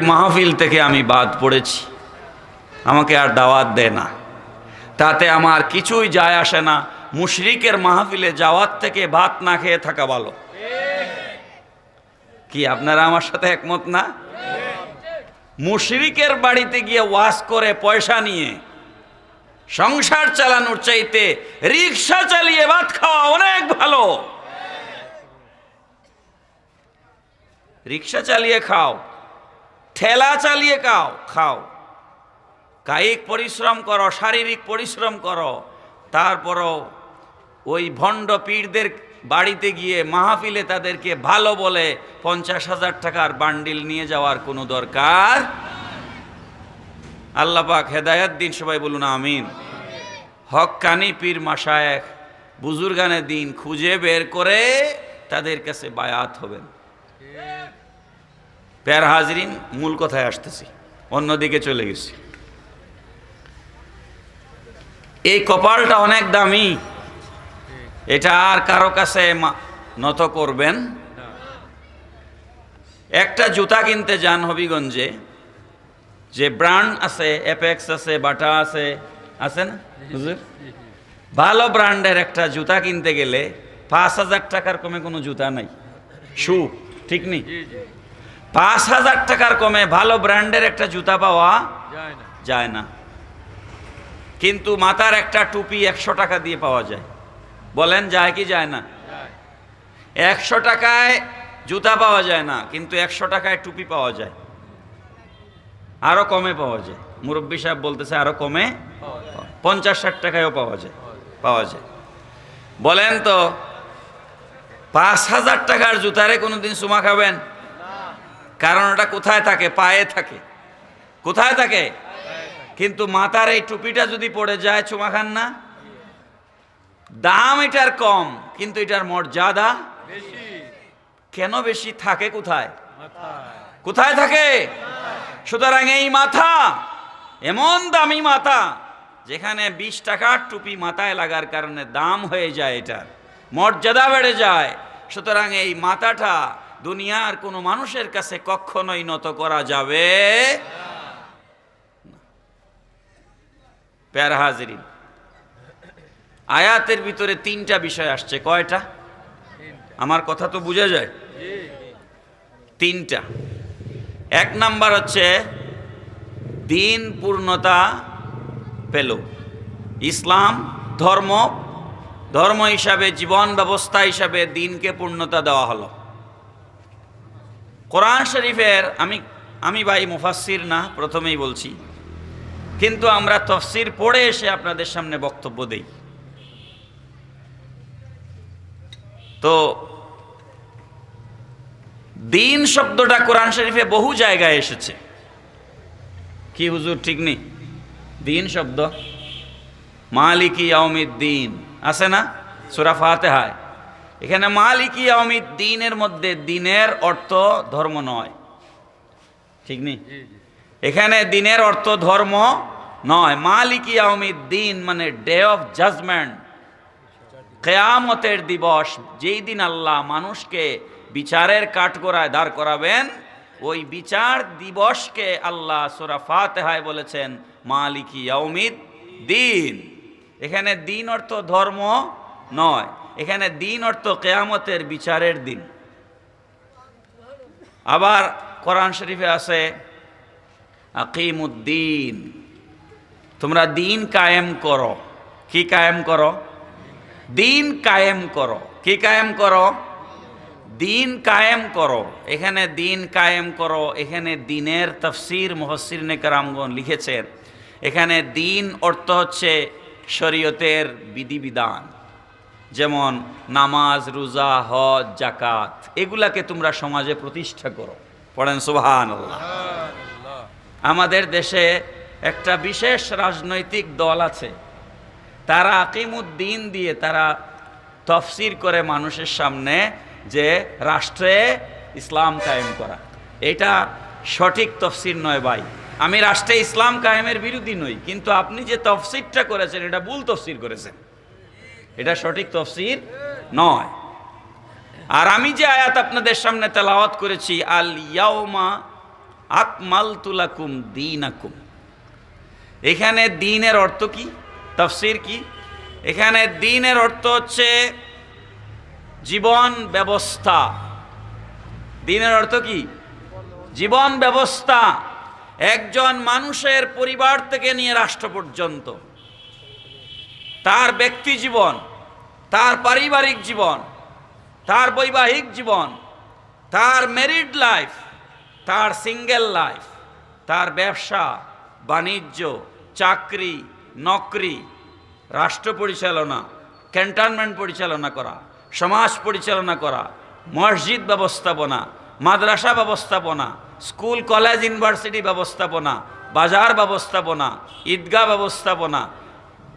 মাহফিল থেকে আমি বাদ পড়েছি। আমাকে আর দাওয়াত দেয় না। তাতে আমার কিছুই যায় আসে না। মুশরিকের মাহফিলে যাওয়ার থেকে ভাত না খেয়ে থাকা ভালো। কি, আপনারা আমার সাথে একমত না? মুশরিকের বাড়িতে গিয়ে ওয়াজ করে পয়সা নিয়ে সংসার চালানোর চাইতে রিক্সা চালিয়ে ভাত খাওয়া অনেক ভালো। রিক্সা চালিয়ে খাও। ঠেলা চালিয়ে খাও খাও। কায়িক পরিশ্রম করো, শারীরিক পরিশ্রম করো। তারপরও ওই ভণ্ড পীরদের বাড়িতে গিয়ে মাহফিলে তাদেরকে ভালো বলে পঞ্চাশ হাজার টাকার বান্ডিল নিয়ে যাওয়ার কোনো দরকার? আল্লাহ পাক হেদায়াত দিন, সবাই বলুন আমিন। হক কানি পীর মাসায়েক বুজুর্গানের দিন খুঁজে বের করে তাদের কাছে বায়াত হবেন। প্যার হাজরিন মূল কথায় আসতেছি অন্যদিকে চলে গেছি। এই কপালটা অনেক দামি। এটা আর কারও কাছে নত করবেন। একটা জুতা কিনতে যান হবিগঞ্জে, যে ব্র্যান্ড আছে অ্যাপেক্স আছে, বাটা আছে আছে না? হুজুর? ভালো ব্র্যান্ডের একটা জুতা কিনতে গেলে পাঁচ হাজার টাকার কমে কোনো জুতা নাই। শু, ঠিক নেই? পাঁচ হাজার টাকার কমে ভালো ব্র্যান্ডের একটা জুতা পাওয়া যায় না। কিন্তু মাথার একটা টুপি একশো টাকা দিয়ে পাওয়া যায়। বলেন যায় কি যায় না? একশো টাকায় জুতা পাওয়া যায় না কিন্তু একশো টাকায় টুপি পাওয়া যায়। আরও কমে পাওয়া যায়। মুরব্বী সাহেব বলতেছে আরও কমে পঞ্চাশ ষাট টাকায়ও পাওয়া যায় পাওয়া যায়। বলেন তো পাঁচ হাজার টাকার জুতারে কোনোদিন সুমা খাবেন? কারণ ওটা কোথায় থাকে? পায়ে থাকে। কোথায় থাকে? কিন্তু মাথার এই টুপিটা যদি পড়ে যায় চুমা খান না দাম এটার কম, কিন্তু এটার মর্যাদা কেন বেশি? থাকে কোথায়? কোথায় থাকে? সুতরাং এই মাথা, এমন দামি মাথা, যেখানে বিশ টাকার টুপি মাথায় লাগার কারণে দাম হয়ে যায় এটার, মর্যাদা বেড়ে যায়। সুতরাং এই মাথাটা দুনিয়ার কোনো মানুষের কাছে কখনোই নত করা যাবে না। প্যারা হাজিরিন, আয়াতের ভিতরে তিনটা বিষয় আসছে। কয়টা? আমার কথা তো বোঝা যায়। তিনটা। এক নাম্বার হচ্ছে, দিন পূর্ণতা পেল। ইসলাম, ধর্ম ধর্ম হিসাবে, জীবন ব্যবস্থা হিসাবে দিনকে পূর্ণতা দেওয়া হলো। কোরআন শরীফের, আমি আমি ভাই মুফাসির না, প্রথমেই বলছি। কিন্তু আমরা তফসির পড়ে এসে আপনাদের সামনে বক্তব্য দেই। তো, দিন শব্দটা কোরআন শরীফে বহু জায়গায় এসেছে। কি হুজুর, ঠিক নেই? দিন শব্দ? মালিকি আওমিদ দিন আছে না? সুরা ফাতেহায় এখানে মালিকি আওমিদ দিনের মধ্যে দিনের অর্থ ধর্ম নয়। ঠিক নেই এখানে দিনের অর্থ ধর্ম নয়। মালিকি আওমিদ দিন মানে ডে অফ জাজমেন্ট কেয়ামতের দিবস। যেই দিন আল্লাহ মানুষকে বিচারের কাঠগড়ায় দাঁড় করাবেন ওই বিচার দিবসকে আল্লাহ সুরা ফাতেহায় বলেছেন মালিকি ইয়াউমিদ দিন এখানে দিন অর্থ ধর্ম নয়। এখানে দিন অর্থ কেয়ামতের বিচারের দিন। আবার কোরআন শরীফে আছে, আকিমুদ্দিন। তোমরা দিন কায়েম করো। কি কায়েম করো? দিন কায়েম করো। কি কায়েম করো? দিন কায়েম করো। এখানে দিন কায়েম করো, এখানে দিনের তফসির মহসির নেকরামগণ লিখেছেন। এখানে দিন অর্থ হচ্ছে শরীয়তের বিধিবিধান। যেমন নামাজ, রোজা, হজ জাকাত এগুলাকে তোমরা সমাজে প্রতিষ্ঠা করো। পড়েন সুবহান আমাদের দেশে একটা বিশেষ রাজনৈতিক দল আছে। তারা আকিমুদ্দিন দিয়ে তারা তফসির করে মানুষের সামনে যে রাষ্ট্রে ইসলাম কায়েম করা। এটা সঠিক তফসির নয় ভাই। আমি রাষ্ট্রে ইসলাম কায়েমের বিরোধী নই, কিন্তু আপনি যে তফসিরটা করেছেন, এটা ভুল তফসির করেছেন। এটা সঠিক তফসির নয়। আর আমি যে আয়াত আপনাদের সামনে তেলাওয়াত করেছি, আল ইয়াউমা আকমাল তুলাকুম দিন আকুম এখানে দিনের অর্থ কি? তফসির কি? এখানে দিনের অর্থ হচ্ছে জীবন ব্যবস্থা। দিনের অর্থ কি? জীবন ব্যবস্থা। একজন মানুষের পরিবার থেকে নিয়ে রাষ্ট্র পর্যন্ত। তার ব্যক্তি জীবন। তার পারিবারিক জীবন, তার বৈবাহিক জীবন, তার ম্যারিড লাইফ তার সিঙ্গেল লাইফ তার ব্যবসা, বাণিজ্য, চাকরি, নকরি, রাষ্ট্র পরিচালনা ক্যান্টনমেন্ট পরিচালনা করা, সমাজ পরিচালনা করা, মসজিদ ব্যবস্থাপনা, মাদ্রাসা ব্যবস্থাপনা স্কুল কলেজ ইউনিভার্সিটি ব্যবস্থাপনা, বাজার ব্যবস্থাপনা, ঈদগাহ ব্যবস্থাপনা,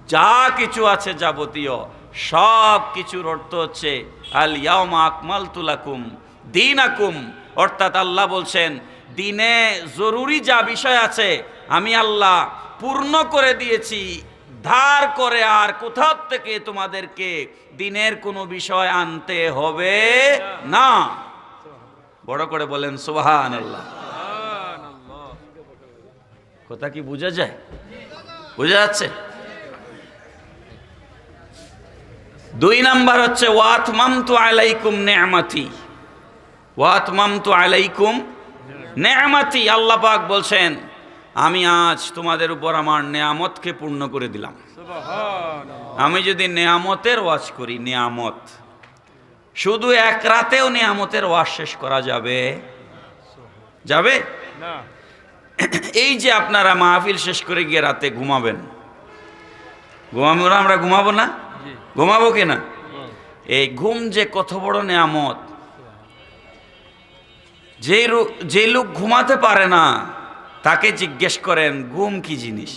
যা কিছু আছে যাবতীয় সব কিছুর অর্থ হচ্ছে আল ইয়াউমা আকমাল তুলাকুম দিন আকুম অর্থাৎ আল্লাহ বলছেন দিনে জরুরি যা বিষয় আছে আমি আল্লাহ পূর্ণ করে দিয়েছি। ধার করে আর কোথাও থেকে তোমাদেরকে দিনের কোনো বিষয় আনতে হবে না। বড় করে বলেন সুবাহান আল্লাহ। কথা কি বোঝা যায়? বোঝা যাচ্ছে? দুই নাম্বার হচ্ছে ওয়াতমামতু আলাইকুম নেয়ামাতি। ওয়াতমামতু আলাইকুম নেয়ামাতি। আল্লাহ পাক বলছেন আমি আজ তোমাদের উপর আমার নেয়ামতকে পূর্ণ করে দিলাম। আমি যদি নেয়ামতের ওয়াজ করি নেয়ামত শুধু এক রাতেও নেয়ামতের ওয়াজ শেষ করা যাবে? যাবে? এই যে আপনারা মাহফিল শেষ করে গিয়ে রাতে ঘুমাবেন ঘুমাবো না আমরা ঘুমাবো না? ঘুমাবো কি না এই ঘুম যে কত বড় নেয়ামত। যে যে লোক ঘুমাতে পারে না, তাকে জিজ্ঞেস করেন, ঘুম কি জিনিস?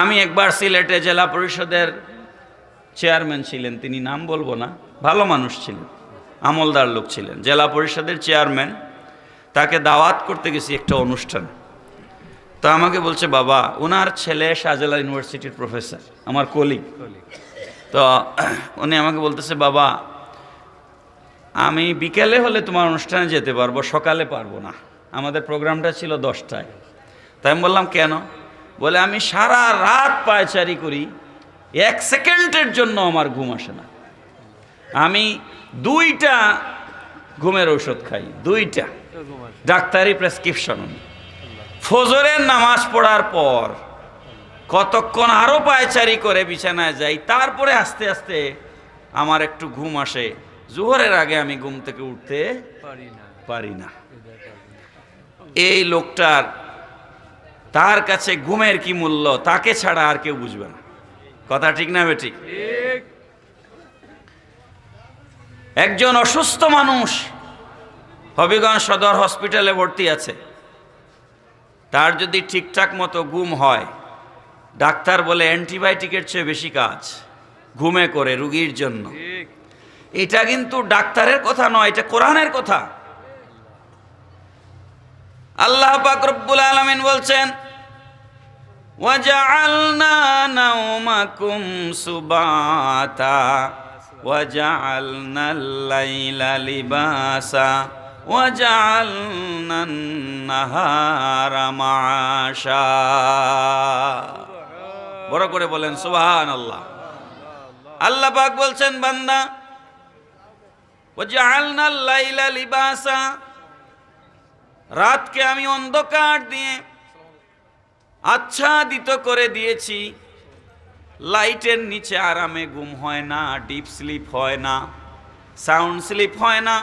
আমি একবার সিলেটে জেলা পরিষদের চেয়ারম্যান ছিলেন, তিনি নাম বলব না, ভালো মানুষ ছিলেন, আমলদার লোক ছিলেন। জেলা পরিষদের চেয়ারম্যান, তাকে দাওয়াত করতে গেছি একটা অনুষ্ঠান। তো আমাকে বলছে, বাবা ওনার ছেলে শাহজালাল ইউনিভার্সিটির প্রফেসর, আমার কলিগ। তো উনি আমাকে বলতেছে, বাবা, আমি বিকেলে হলে তোমার অনুষ্ঠানে যেতে পারব, সকালে পারব না। আমাদের প্রোগ্রামটা ছিল দশটায়। তাই আমি বললাম, কেন? বলে, আমি সারা রাত পায়চারি করি, এক সেকেন্ডের জন্য আমার ঘুম আসে না। আমি দুইটা ঘুমের ঔষধ খাই, দুইটা। ডাক্তারি প্রেসক্রিপশন ফজরের নামাজ পড়ার পর কতক্ষণ আরও পায়চারি করে বিছানায় যাই তারপরে আস্তে আস্তে আমার একটু ঘুম আসে। জোহরের আগে আমি ঘুম থেকে উঠতে পারি না। এই লোকটার তার কাছে ঘুমের কি মূল্য তাকে ছাড়া আর কেউ বুঝবে না। কথা ঠিক না ঠিক। একজন অসুস্থ মানুষ হবিগঞ্জ সদর হসপিটালে ভর্তি আছে। তার যদি ঠিকঠাক মতো ঘুম হয় ডাক্তার বলে অ্যান্টিবায়োটিকের চেয়ে বেশি কাজ ঘুমে করে রুগীর জন্য। এটা কিন্তু ডাক্তারের কথা নয় এটা কোরআনের কথা। আল্লাহ পাক রব্বুল আলামিন বলছেন লিবাসা। ওয়াজআলনা আন-নাহারা মাআশা বড় করে বলেন সুবহানাল্লাহ আল্লাহ পাক বলছেন বান্দা وجعلنا الليل লিবাসা রাতকে আমি অন্ধকার দিয়ে আচ্ছাদিত করে দিয়েছি লাইটের নিচে আরামে ঘুম হয় না ডিপ স্লিপ হয় না সাউন্ড স্লিপ হয় না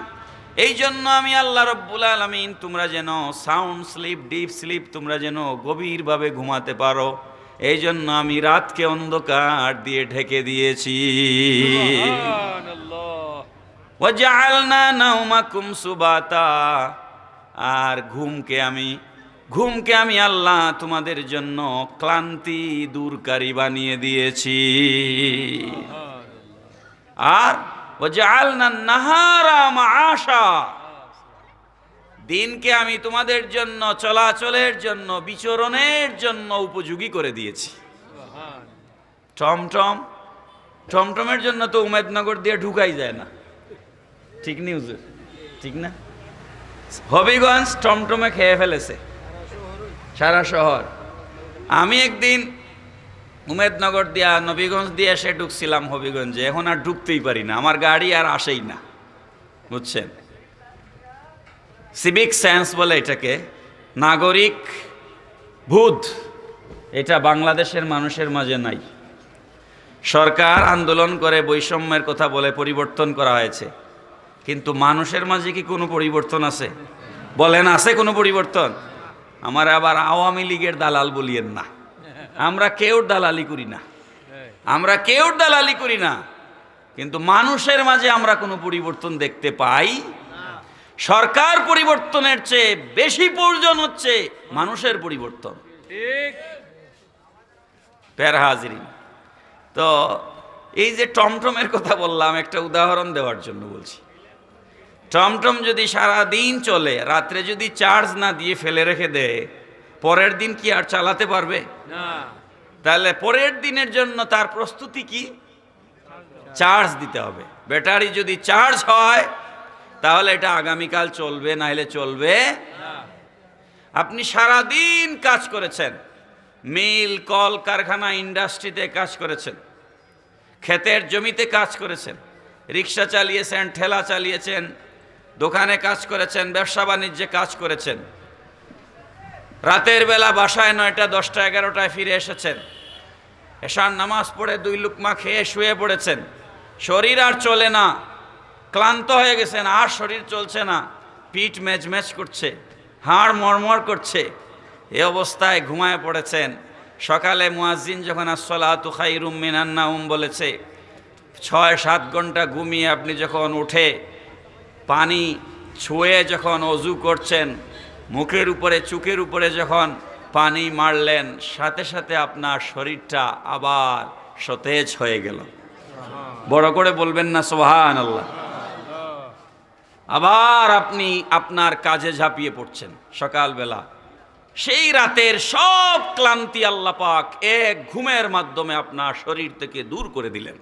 এই জন্য আমি আল্লাহ রব্বুল আলমিন তোমরা যেন সাউন্ড স্লিপ ডিপ স্লিপ তোমরা যেন গভীরভাবে ঘুমাতে পারো। এই জন্য আমি রাতকে অন্ধকার দিয়ে ঢেকে দিয়েছি। আর ঘুমকে আমি ঘুমকে আমি আল্লাহ তোমাদের জন্য ক্লান্তি দূরকারী বানিয়ে দিয়েছি। আর দিনকে আমি তোমাদের জন্য, চলাচলের জন্য, বিচরণের জন্য উপযোগী করে দিয়েছি। টমটম টমটমের জন্য তো উমেদনগর দিয়ে ঢুকাই যায় না। ঠিক নিউজ ঠিক না? হবিগঞ্জ টমটমে খেয়ে ফেলেছে। সারা শহর। আমি একদিন উমেদনগর দিয়া নবীগঞ্জ দিয়ে এসে ঢুকছিলাম হবিগঞ্জে। এখন আর ঢুকতেই পারি না। আমার গাড়ি আর আসেই না। বুঝছেন? সিভিক সায়েন্স বলে এটাকে। নাগরিক ভূত এটা বাংলাদেশের মানুষের মাঝে নাই। সরকার আন্দোলন করে বৈষম্যের কথা বলে পরিবর্তন করা হয়েছে। কিন্তু মানুষের মাঝে কি কোনো পরিবর্তন আছে? বলেন, আছে কোনো পরিবর্তন? আমার আবার আওয়ামী লীগের দালাল বলিয়েন না। আমরা কেউ দালালি করি না। আমরা কেউ দালালি করি না। কিন্তু মানুষের মাঝে আমরা কোনো পরিবর্তন দেখতে পাই। সরকার পরিবর্তনের চেয়ে বেশি প্রয়োজন হচ্ছে মানুষের পরিবর্তন। হাজিরিন তো এই যে টমটমের কথা বললাম একটা উদাহরণ দেওয়ার জন্য বলছি। টমটম যদি সারা দিন চলে রাত্রে যদি চার্জ না দিয়ে ফেলে রেখে দেয় পরের দিন কি আর চালাতে পারবে? তাহলে পরের দিনের জন্য তার প্রস্তুতি কি? চার্জ দিতে হবে। ব্যাটারি যদি চার্জ হয় তাহলে এটা আগামীকাল চলবে নাহলে চলবে আপনি সারা দিন কাজ করেছেন। মিল কল কারখানা ইন্ডাস্ট্রিতে কাজ করেছেন। ক্ষেতের জমিতে কাজ করেছেন। রিক্সা চালিয়েছেন ঠেলা চালিয়েছেন দোকানে কাজ করেছেন ব্যবসা বাণিজ্যে কাজ করেছেন। রাতের বেলা বাসায় নয়টা, দশটা, এগারোটায় ফিরে এসেছেন। এশার নামাজ পড়ে দুই লুকমা খেয়ে শুয়ে পড়েছেন। শরীর আর চলে না। ক্লান্ত হয়ে গেছেন, আর শরীর চলছে না। পিঠ ম্যাচ করছে, হাড় মরমর করছে। এ অবস্থায় ঘুমায় পড়েছেন। সকালে মুয়াজ্জিন যখন আসলাতু খাইরুম মিনান্নাউম বলেছে, ছয়, সাত ঘণ্টা ঘুমিয়ে আপনি যখন উঠে পানি ছুঁয়ে যখন অজু করছেন মুখের উপরে চুকের উপরে যখন পানি মারলেন, সাথে সাথে আপনার শরীরটা আবার সতেজ হয়ে গেল। বড় করে বলবেন না সোহান আল্লাহ আবার আপনি আপনার কাজে ঝাঁপিয়ে পড়ছেন সকালবেলা। সেই রাতের সব ক্লান্তি আল্লাহ পাক এক ঘুমের মাধ্যমে আপনার শরীর থেকে দূর করে দিলেন।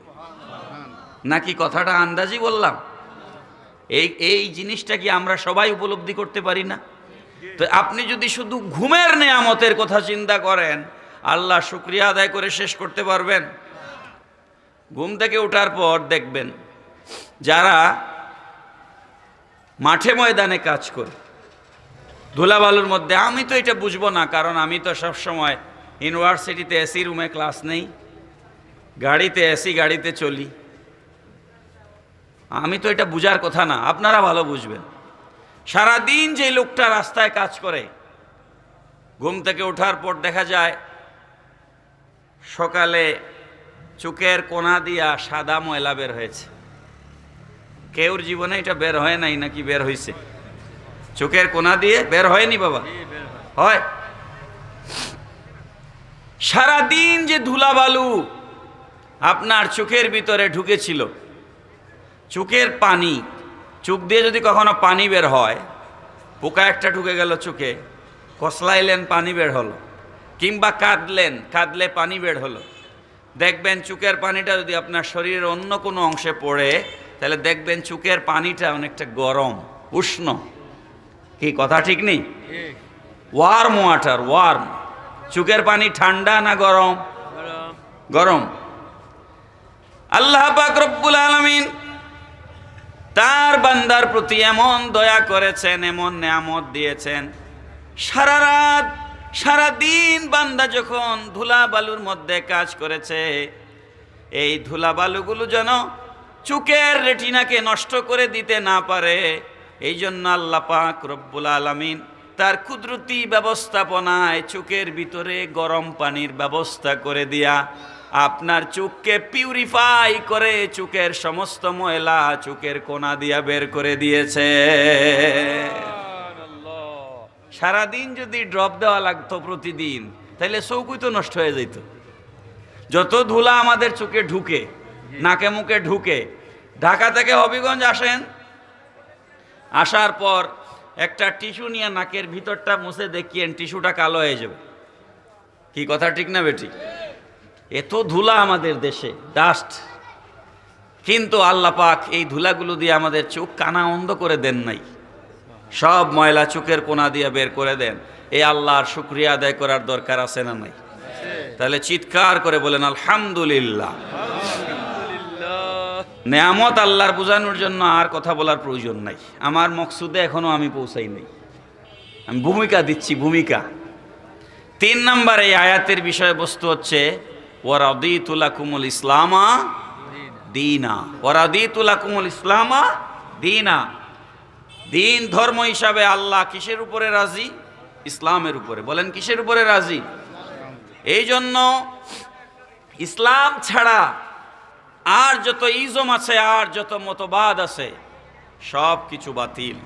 নাকি কথাটা আন্দাজি বললাম? এই এই জিনিসটা কি আমরা সবাই উপলব্ধি করতে পারি না? তো আপনি যদি শুধু ঘুমের নেয়ামতের কথা চিন্তা করেন, আল্লাহ শুক্রিয়া আদায় করে শেষ করতে পারবেন। ঘুম থেকে ওঠার পর দেখবেন যারা মাঠে ময়দানে কাজ করে, ধুলাবালুর মধ্যে, আমি তো এটা বুঝব না, কারণ আমি তো সব সময় ইউনিভার্সিটিতে এসি রুমে ক্লাস নেই, গাড়িতে এসি গাড়িতে চলি। আমি তো এটা বুঝার কথা না, আপনারা ভালো বুঝবেন। সারাদিন যে লোকটা রাস্তায় কাজ করে, ঘুম থেকে ওঠার পর দেখা যায়, সকালে চুকের কোনা দিয়া সাদা ময়লা বের হয়েছে। কেউর জীবনে এটা বের হয় নাই, নাকি বের হয়েছে চোখের কোনা দিয়ে বের হয়নি বাবা? হয়। হয়। সারাদিন যে ধুলাবালু আপনার চোখের ভিতরে ঢুকেছিল, চোখের পানি চোখ দিয়ে যদি কখনো পানি বের হয় পোকা একটা ঢুকে গেল চোখে কসলাইলেন পানি বের হলো। কিংবা কাঁদলেন কাঁদলে পানি বের হলো। দেখবেন চুকের পানিটা যদি আপনার শরীরের অন্য কোনো অংশে পড়ে তাহলে দেখবেন চুকের পানিটা অনেকটা গরম উষ্ণ। কি কথা ঠিক নেই? Worm water worm. চুকের পানি ঠান্ডা না গরম? গরম। গরম। আল্লাহ পাক রব্বুল আলামিন তার বান্দার প্রতি এমন দয়া করেছেন, এমন নেয়ামত দিয়েছেন। সারা রাত, সারা দিন বান্দা যখন ধুলা বালুর মধ্যে কাজ করেছে, এই ধুলা বালুগুলো যেন চুকের রেটিনাকে নষ্ট করে দিতে না পারে, এই জন্য আল্লাহ পাক রব্বুল আলামিন তার কুদরতি ব্যবস্থাপনায় চোখের ভিতরে গরম পানির ব্যবস্থা করে দিয়া আপনার চোখকে পিউরিফাই করে চোখের সমস্ত ময়লা চোখের কোনা দিয়া বের করে দিয়েছে। সারাদিন যদি ড্রপ দেওয়া লাগতো প্রতিদিন তাহলে চৌকুই তো নষ্ট হয়ে যেত যত ধুলা আমাদের চোখে ঢুকে নাকে মুখে ঢুকে ঢাকা থেকে হবিগঞ্জ আসেন আসার পর একটা টিস্যু নিয়ে নাকের ভিতরটা মুছে দেখিয়েন টিস্যুটা কালো হয়ে যাবে। কি কথা ঠিক না বেটি এত ধুলা আমাদের দেশে ডাস্ট কিন্তু আল্লাহ পাক এই ধুলাগুলো দিয়ে আমাদের চোখ কানা অন্ধ করে দেন নাই। সব ময়লা চোখের কোনা দিয়ে বের করে দেন। এই আল্লাহর শুক্রিয়া আদায় করার দরকার আছে না নাই? তাহলে চিৎকার করে বলেন, আলহামদুলিল্লাহ। নেয়ামত আল্লাহর বোঝানোর জন্য আর কথা বলার প্রয়োজন নাই। আমার মকসুদে এখনও আমি পৌঁছাই নাই। আমি ভূমিকা দিচ্ছি, ভূমিকা। তিন নম্বর এই আয়াতের বিষয়বস্তু হচ্ছে ওয়ারাদিতুলাকুমুল ইসলামা দিনা। ওয়ারাদিতুলাকুমুল ইসলামা দিনা। দিন ধর্ম হিসাবে আল্লাহ কিসের উপরে রাজি? ইসলামের উপরে। বলেন, কিসের উপরে রাজি? এই জন্য ইসলাম ছাড়া আর যত ইজম আছে, আর যত মতবাদ আছে সব কিছু বাতিল।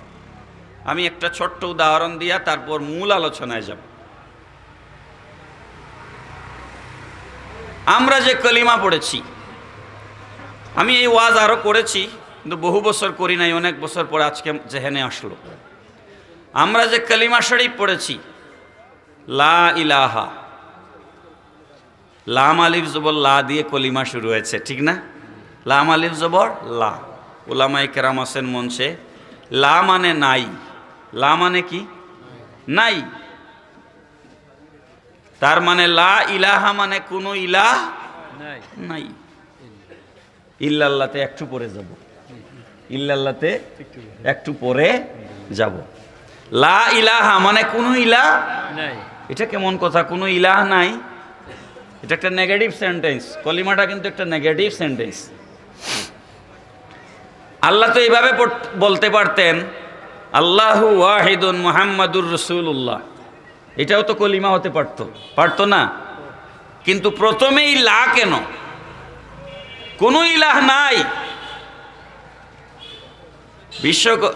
আমি একটা ছোট্ট উদাহরণ দিয়া তারপর মূল আলোচনায় যাব। আমরা যে কলিমা পড়েছি, আমি এই ওয়াজ আরও করেছি, কিন্তু বহু বছর করি নাই, অনেক বছর পরে আজকে জেহেনে আসলো। আমরা যে কলিমা শরীফ পড়েছি, লা ইলাহা, লাম আলিফ জবর লা দিয়ে কলিমা শুরু হয়েছে, ঠিক না? লাম আলিফ জবর লা ওলামাই কেরাম আছেন মঞ্চে। লা মানে নাই, লা মানে কি? নাই। তার মানে লা ইলাহা মানে কোনো ইলাহ নাই। ইল্লাল্লাতে একটু পরে যাব। ইল্লাল্লাতে একটু পরে যাব। লা ইলাহা মানে কোনো ইলাহ নাই। এটা কেমন কথা? কোনো ইলাহ নাই। এটা একটা নেগেটিভ সেন্টেন্স কলিমাটা কিন্তু একটা নেগেটিভ সেন্টেন্স আল্লাহ তো এইভাবে বলতে পারতেন আল্লাহু ওয়াহিদুন মুহাম্মাদুর রসুল্লাহ এটাও তো কলিমা হতে পারতো। পারতো না? কিন্তু প্রথমেই লা কেন? কোনো ইলাহ নাই। বিশ্ব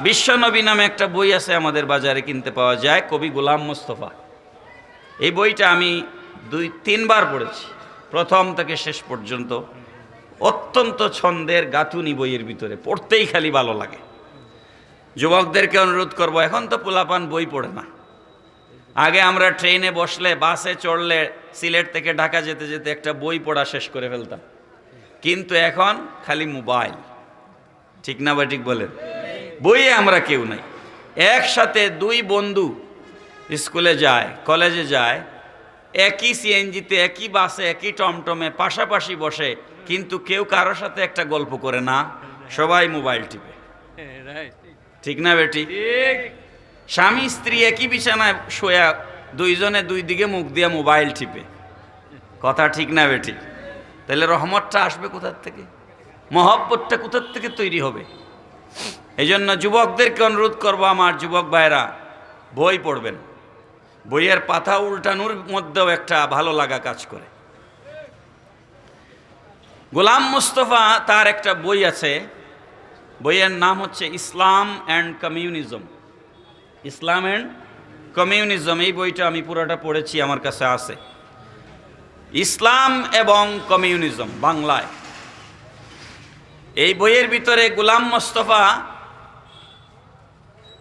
বিশ্বনবী নামে একটা বই আছে আমাদের বাজারে কিনতে পাওয়া যায়, কবি গোলাম মোস্তফা। এই বইটা আমি দুই, তিনবার পড়েছি। প্রথম থেকে শেষ পর্যন্ত। অত্যন্ত ছন্দের গাঁথুনি বইয়ের ভিতরে, পড়তেই খালি ভালো লাগে। যুবকদেরকে অনুরোধ করব, এখন তো পোলাপান বই পড়ে না। আগে আমরা ট্রেনে বসলে বাসে চড়লে সিলেট থেকে ঢাকা যেতে যেতে একটা বই পড়া শেষ করে ফেলতাম। কিন্তু এখন খালি মোবাইল। ঠিক না বা ঠিক বলেন? বইয়ে আমরা কেউ নাই। একসাথে দুই বন্ধু স্কুলে যায় কলেজে যায় একই সিএনজিতে একই বাসে একই টমটমে পাশাপাশি বসে কিন্তু কেউ কারোর সাথে একটা গল্প করে না সবাই মোবাইল টিপে। রাইট ঠিক না বেটি ঠিক। স্বামী স্ত্রী একই বিছানায় শোয়া দুইজনে দুই দিকে মুখ দিয়ে মোবাইল টিপে। কথা ঠিক না বেটি তাহলে রহমতটা আসবে কোথার থেকে? মহব্বতটা কোথার থেকে তৈরি হবে? এই জন্য যুবকদেরকে অনুরোধ করব আমার যুবক ভাইরা বই পড়বেন। বইয়ের পাতা উল্টানোর মধ্যেও একটা ভালো লাগা কাজ করে। গোলাম মুস্তফা তার একটা বই আছে। বইয়ের নাম হচ্ছে Islam and communism. Islam and communism এই বইটা আমি পুরোটা পড়েছি, আমার কাছে আছে। ইসলাম এবং কমিউনিজম বাংলায়। এই বইয়ের ভিতরে গুলাম মোস্তফা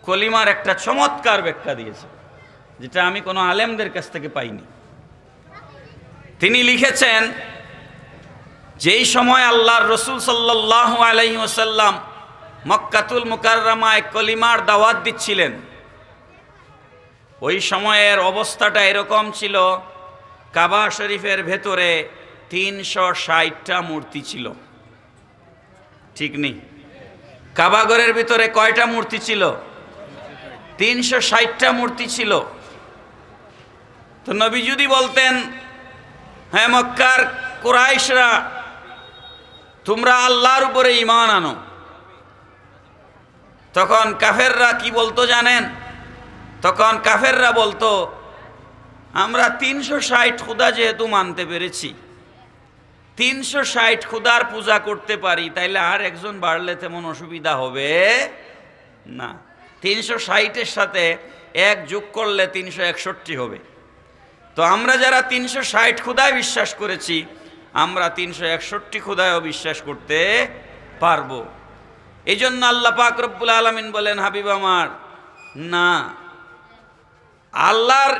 কলিমার একটা চমৎকার ব্যাখ্যা দিয়েছে, যেটা আমি কোনো আলেমদের কাছ থেকে পাইনি। তিনি লিখেছেন, যেই সময় আল্লাহর রসুল সাল্লাহ আলহি ওসাল্লাম মক্কাতুল মুকাররামায় কলিমার দাওয়াত দিচ্ছিলেন ওই সময়ের অবস্থাটা এরকম ছিল, কাবা শরীফের ভেতরে তিনশো ষাটটা মূর্তি ছিল। ঠিক নেই। কাবাগরের ভিতরে কয়টা মূর্তি ছিল? তিনশো ষাটটা মূর্তি ছিল। তো নবী যদি বলতেন হ্যাঁ মক্কার কুরাইশরা, তোমরা আল্লাহর উপরে ইমান আনো। তখন কাফেররা কি বলতো জানেন? তখন কাফেররা বলতো, আমরা তিনশো ষাট খুদা যেহেতু মানতে পেরেছি, তিনশো ষাট খুদার পূজা করতে পারি, তাইলে আর একজন বাড়লে তেমন অসুবিধা হবে না। তিনশো ষাটের সাথে এক যোগ করলে তিনশো একষট্টি হবে। তো আমরা যারা তিনশো ষাট খুদায় বিশ্বাস করেছি, আমরা তিনশো একষট্টি খুদায়ও বিশ্বাস করতে পারব। এই জন্য আল্লাহ রব্বুল আলমিন বলেন, হাবিব আমার, না আল্লাহর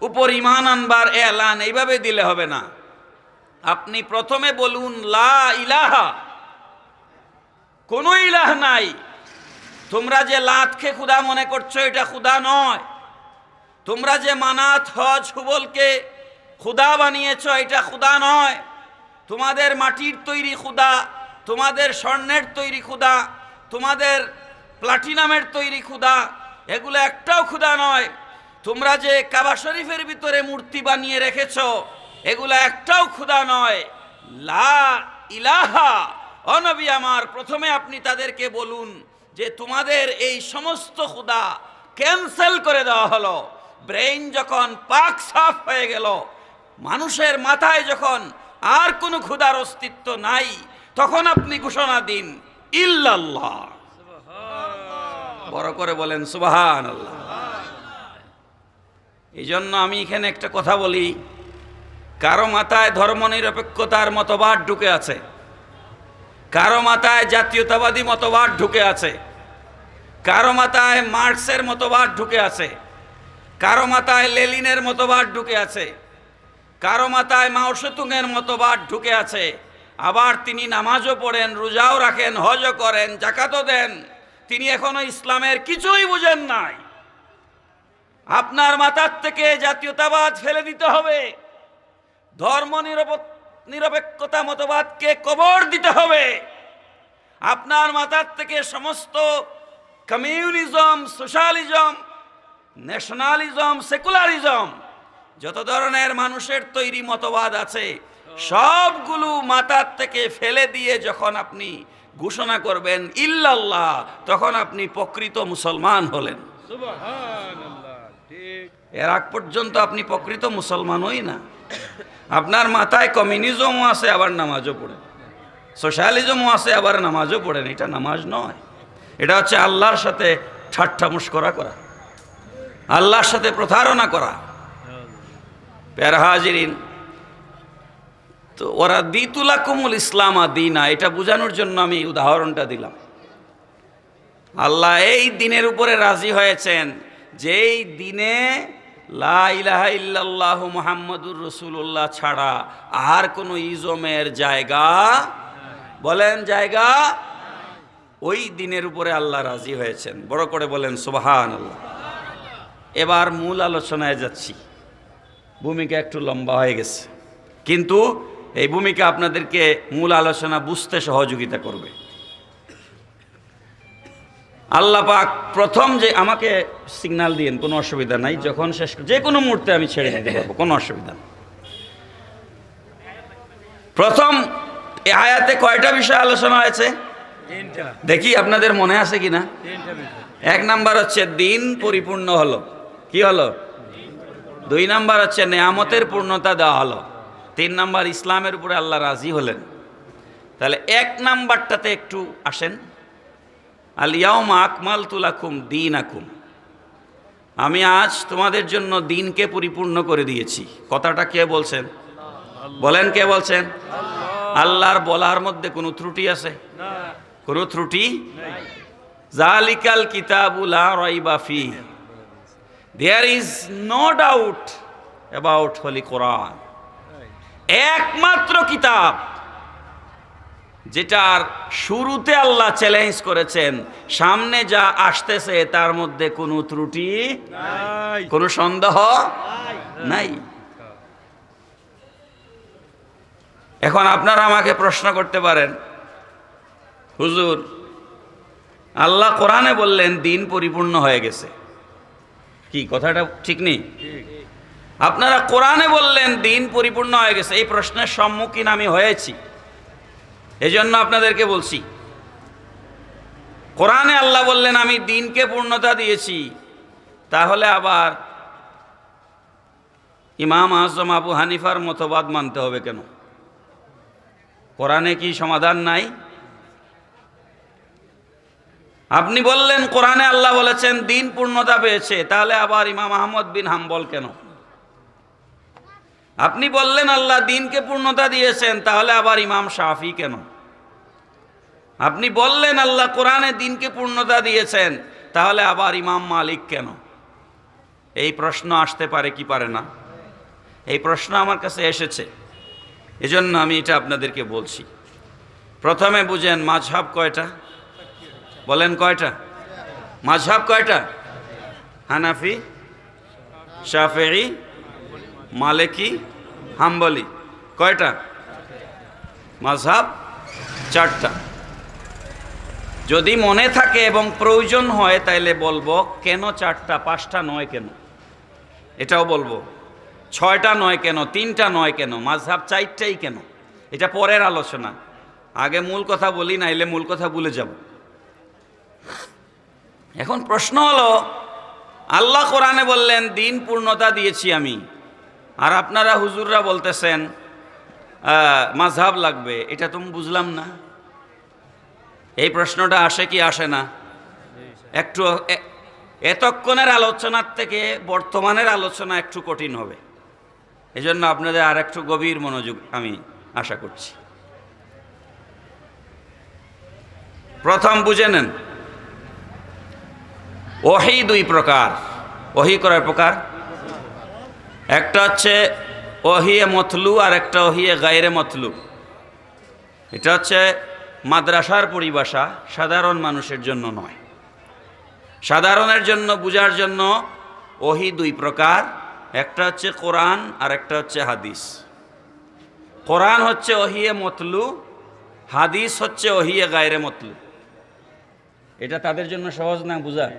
উপর ইমান আনবার এলান এইভাবে দিলে হবে না। আপনি প্রথমে বলুন, লা ইলাহা। কোনো ইলাহ নাই। তোমরা যে লাতকে ক্ষুধা মনে করছ, এটা ক্ষুধা নয়। তোমরা যে মানাত, হজ, হুবলকে ক্ষুধা বানিয়েছ, এটা ক্ষুধা নয়। তোমাদের মাটির তৈরি ক্ষুধা তোমাদের স্বর্ণের তৈরি ক্ষুধা তোমাদের প্লাটিনামের তৈরি ক্ষুধা এগুলো একটাও ক্ষুধা নয়। তোমরা যে কাবা শরীফের ভিতরে মূর্তি বানিয়ে রেখেছ, এগুলো একটাও ক্ষুধা নয়। লা ইলাহা। অনবী আমার, প্রথমে আপনি তাদেরকে বলুন যে তোমাদের এই সমস্ত ক্ষুদা ক্যান্সেল করে দেওয়া হলো। ব্রেইন যখন পাক সাফ হয়ে গেল, মানুষের মাথায় যখন আর কোনো ক্ষুধার অস্তিত্ব নাই, তখন আপনি ঘোষণা দিন, ইল্লাল্লাহ। বড় করে বলেন সুবাহান আল্লাহ এই জন্য আমি এখানে একটা কথা বলি। কারও মাথায় ধর্মনিরপেক্ষতার মতবাদ ঢুকে আছে। কারও মাথায় জাতীয়তাবাদী মতবাদ ঢুকে আছে। কারও মাথায় মার্কসের মতবাদ ঢুকে আছে। কারও মাথায় লেলিনের মতবাদ ঢুকে আছে। কারও মাথায় মাওসেতুংয়ের মতবাদ ঢুকে আছে। আবার তিনি নামাজও পড়েন, রোজাও রাখেন, হজও করেন, জাকাতও দেন। তিনি এখনও ইসলামের কিছুই বুঝেন নাই। আপনার মাথার থেকে জাতীয়তাবাদ ফেলে দিতে হবে। ধর্ম নিরপ- নিরপেক্ষতা মতবাদকে কবর দিতে হবে। আপনার মাথার থেকে সমস্ত কমিউনিজম, সোশ্যালিজম, ন্যাশনালিজম, সেকুলারিজম, যত ধরনের মানুষের তৈরি মতবাদ আছে, সবগুলো মাথার থেকে ফেলে দিয়ে যখন আপনি ঘোষণা করবেন ইল্লাল্লাহ, তখন আপনি প্রকৃত মুসলমান হলেন। এর আগ পর্যন্ত আপনি প্রকৃত মুসলমানই না। আপনার মাথায় কমিউনিজমও আছে, আবার নামাজও পড়েন সোশ্যালিজমও আছে, আবার নামাজও পড়েন এটা নামাজ নয়। এটা হচ্ছে আল্লাহর সাথে ঠাট্টা মুস্করা করা। আল্লাহর সাথে প্রতারণা করা। প্যারা হাজিরিন, তো ওরা দিতুলা কুমুল ইসলাম ইসলামা দিনা, এটা বোঝানোর জন্য আমি উদাহরণটা দিলাম। আল্লাহ এই দিনের উপরে রাজি হয়েছেন। যেই দিনে লা ইলাহা ইল্লাল্লাহু মুহাম্মাদুর রসুল্লাহ ছাড়া আর কোনো ইজমের জায়গা বলেন জায়গা ওই দিনের উপরে আল্লাহ রাজি হয়েছেন। বড় করে বলেন সুবাহান আল্লাহ এবার মূল আলোচনায় যাচ্ছি। ভূমিকা একটু লম্বা হয়ে গেছে। কিন্তু এই ভূমিকা আপনাদেরকে মূল আলোচনা বুঝতে সহযোগিতা করবে। আল্লাহ পাক প্রথম যে আমাকে সিগন্যাল দিয়েন কোনো অসুবিধা নাই। যখন শেষ যে কোনো মুহূর্তে আমি ছেড়ে দিতে পারব কোনো অসুবিধা নেই। প্রথম এ আয়াতে কয়টা বিষয় আলোচনা হয়েছে? দেখি আপনাদের মনে আছে কি না? এক নাম্বার হচ্ছে দিন পরিপূর্ণ হলো। কি হলো? দুই নাম্বার হচ্ছে নেয়ামতের পূর্ণতা দেওয়া হলো। তিন নাম্বার ইসলামের উপরে আল্লাহ রাজি হলেন। তাহলে এক নাম্বারটাতে একটু আসেন। আলিয়াউমা আকমাল তুলাকুম দিন আকুম আমি আজ তোমাদের জন্য দিনকে পরিপূর্ণ করে দিয়েছি। কথাটা কে বলছেন? বলেন কে বলছেন? আল্লাহর বলার মধ্যে কোনো ত্রুটি আছে? কোনো ত্রুটি? জালিকাল কিতাবুলা রাইবা ফি। There is no doubt about holy Quran একমাত্র কিতাব। যেটার শুরুতে আল্লাহ চ্যালেঞ্জ করেছেন সামনে যা আসতেছে তার মধ্যে কোনো ত্রুটি কোনো সন্দেহ নাই। এখন আপনারা আমাকে প্রশ্ন করতে পারেন হুজুর আল্লাহ কোরআনে বললেন দিন পরিপূর্ণ হয়ে গেছে। কি কথাটা ঠিক নেই? আপনারা কোরআনে বললেন দিন পরিপূর্ণ হয়ে গেছে এই প্রশ্নের সম্মুখীন আমি হয়েছি। এজন্য আপনাদেরকে বলছি, কোরআনে আল্লাহ বললেন, আমি দিনকে পূর্ণতা দিয়েছি। তাহলে আবার ইমাম আজম আবু হানিফার মতবাদ মানতে হবে কেন? কোরআনে কি সমাধান নাই? আপনি বললেন, কোরআনে আল্লাহ বলেছেন, দিন পূর্ণতা পেয়েছে। তাহলে আবার ইমাম আহমদ বিন হাম্বল কেন? আপনি বললেন আল্লাহ দিনকে পূর্ণতা দিয়েছেন, তাহলে আবার ইমাম শাফি কেন? আপনি বললেন আল্লাহ কোরআনে দিনকে পূর্ণতা দিয়েছেন, তাহলে আবার ইমাম মালিক কেন? এই প্রশ্ন আসতে পারে কি পারে না? এই প্রশ্ন আমার কাছে এসেছে। এজন্য আমি এটা আপনাদেরকে বলছি। প্রথমে বুঝেন মাঝহাব কয়টা? বলেন কয়টা? মাঝহাব কয়টা? হানাফি, শাফেঈ মালিকি, হাম্বলি, কয়টা? মাঝহাব চারটা। যদি মনে থাকে এবং প্রয়োজন হয়, তাইলে বলব, কেন চারটা, পাঁচটা নয় কেন? এটাও বলব। ছয়টা নয় কেন? তিনটা নয় কেন? মাঝহাব চারটাই কেন? এটা পরের আলোচনা। আগে মূল কথা বলি, নাইলে মূল কথা ভুলে যাব। এখন প্রশ্ন হলো, আল্লাহ কোরআনে বললেন, দিন পূর্ণতা দিয়েছি আমি। আর আপনারা হুজুররা বলতেছেন মাঝহাব লাগবে, এটা তো বুঝলাম না। এই প্রশ্নটা আসে কি আসে না? একটু এতক্ষণের আলোচনার থেকে বর্তমানের আলোচনা একটু কঠিন হবে। এজন্য আপনাদের আর একটু গভীর মনোযোগ আমি আশা করছি। প্রথম বুঝে নেন। ওহি দুই প্রকার। ওহি করার প্রকার? একটা হচ্ছে ওহিয়ে মতলু আর একটা ওহিয়ে গায়রে মতলু। এটা হচ্ছে মাদ্রাসার পরিভাষা, সাধারণ মানুষের জন্য নয়। সাধারণের জন্য বুঝার জন্য ওহি দুই প্রকার, একটা হচ্ছে কোরআন আর একটা হচ্ছে হাদিস। কোরআন হচ্ছে ওহিয়ে মতলু, হাদিস হচ্ছে ওহিয়ে গায়রে মতলু। এটা তাদের জন্য সহজ না বুঝা?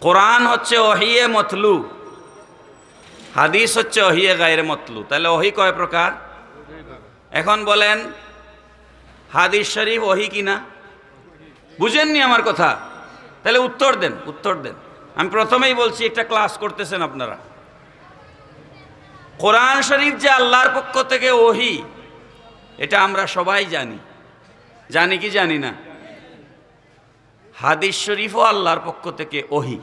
কোরআন হচ্ছে ওহিয়ে মতলু। হাদিস হচ্ছে ওহিয়ে গায়ের মতলু। তাহলে অহি কয় প্রকার? এখন বলেন, হাদিস শরীফ ওহি কিনা বুঝেননি আমার কথা? তাহলে উত্তর দেন উত্তর দেন। আমি প্রথমেই বলছি, একটা ক্লাস করতেছেন আপনারা। কোরআন শরীফ যে আল্লাহর পক্ষ থেকে ওহি, এটা আমরা সবাই জানি। জানি কি জানি না? হাদিস শরীফও আল্লাহর পক্ষ থেকে ওহি।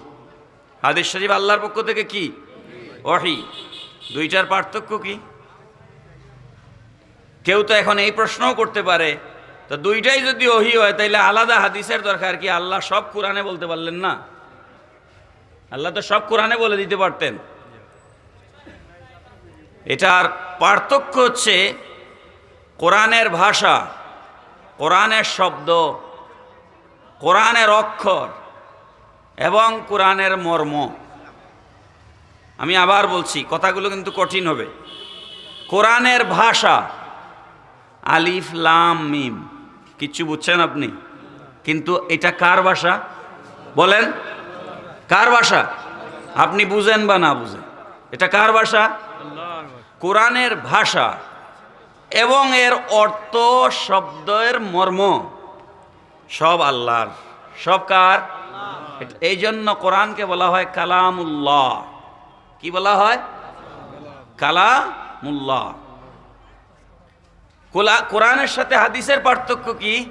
হাদিস শরীফ আল্লাহর পক্ষ থেকে কি? ওহি দুইটার পার্থক্য কি? কেউ তো এখন এই প্রশ্নও করতে পারে, তো দুইটাই যদি ওহি হয়, তাইলে আলাদা হাদিসের দরকার কি? আল্লাহ সব কোরআনে বলতে পারলেন না? আল্লাহ তো সব কোরআনে বলে দিতে পারতেন। এটার পার্থক্য হচ্ছে, কোরআনের ভাষা, কোরআনের শব্দ, কোরআনের অক্ষর এবং কোরআনের মর্ম। আমি আবার বলছি, কথাগুলো কিন্তু কঠিন হবে। কোরআনের ভাষা, আলিফ, লাম, মিম, কিচ্ছু বুঝছেন আপনি? কিন্তু এটা কার ভাষা? বলেন, কার ভাষা? আপনি বুঝেন বা না বুঝেন? এটা কার ভাষা? কোরআনের ভাষা এবং এর অর্থ, শব্দের মর্ম। সব আল্লাহর। সব কার? এই জন্য কোরআনকে বলা হয় কালামুল্লাহ। কি বলা হয়? কালামুল্লাহ। কোলা- কোরআনের সাথে হাদিসের পার্থক্য কি?